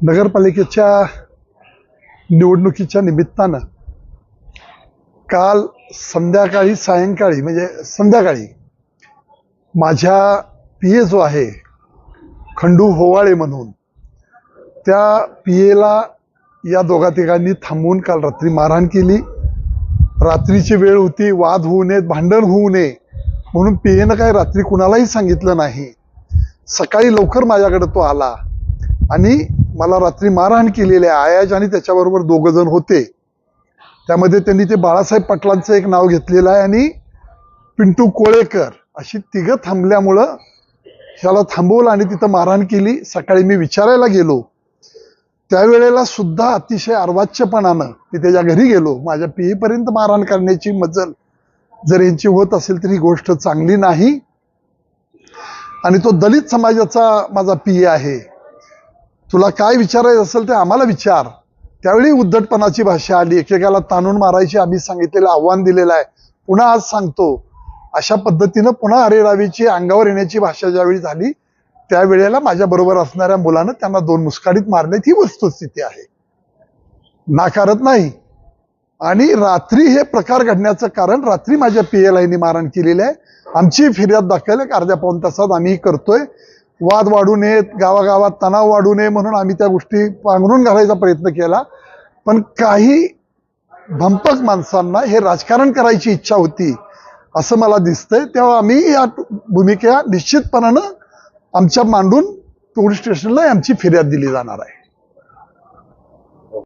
नगरपालिकेच्या निवडणुकीच्या निमित्तानं काल संध्याकाळी सायंकाळी म्हणजे संध्याकाळी माझ्या पी ए जो आहे खंडू होवाळे म्हणून त्या पी एला या दोघा तिघांनी थांबवून काल रात्री मारहाण केली. रात्रीची वेळ होती वाद होऊ नयेत भांडण होऊ नये म्हणून पी एनं काही रात्री कुणालाही सांगितलं नाही. सकाळी लवकर माझ्याकडे तो आला आणि मला रात्री मारहाण केलेली आहे. आयाज आणि त्याच्याबरोबर दोघं जण होते. त्यामध्ये त्यांनी ते बाळासाहेब पाटलांचं एक नाव घेतलेलं आहे आणि पिंटू कोळेकर अशी तिघं थांबल्यामुळं ह्याला थांबवलं आणि तिथं मारहाण केली. सकाळी मी विचारायला गेलो. त्यावेळेला सुद्धा अतिशय अर्वाच्यपणानं मी त्याच्या घरी गेलो. माझ्या PE पर्यंत मारहाण करण्याची मजल जर यांची होत असेल तर ही गोष्ट चांगली नाही. आणि तो दलित समाजाचा माझा पी आहे. तुला काय विचारायचं असेल ते आम्हाला विचार. त्यावेळी उद्धटपणाची भाषा आली एकेकाला ताणून मारायची आम्ही सांगितलेलं आव्हान दिलेलं आहे. पुन्हा आज सांगतो. अशा पद्धतीनं पुन्हा अरेरावीची अंगावर येण्याची भाषा ज्यावेळी झाली त्यावेळेला माझ्या बरोबर असणाऱ्या मुलानं त्यांना दोन मुस्काडीत मारण्यात ही वस्तुस्थिती आहे. नाकारत नाही. आणि रात्री हे प्रकार घडण्याचं कारण रात्री माझ्या पी एल आयनी मारहाण केलेली आहे. आमची फिर्याद दाखल एक अर्ध्या पाऊन तासात आम्ही करतोय. वाद वाढू नयेत गावागावात तणाव वाढू नये म्हणून आम्ही त्या गोष्टी पांघरून घालायचा प्रयत्न केला. पण काही भंपक माणसांना हे राजकारण करायची इच्छा होती असं मला दिसतंय. तेव्हा आम्ही या भूमिका निश्चितपणानं आमच्या मांडून पोलीस स्टेशनला आमची फिर्याद दिली जाणार आहे.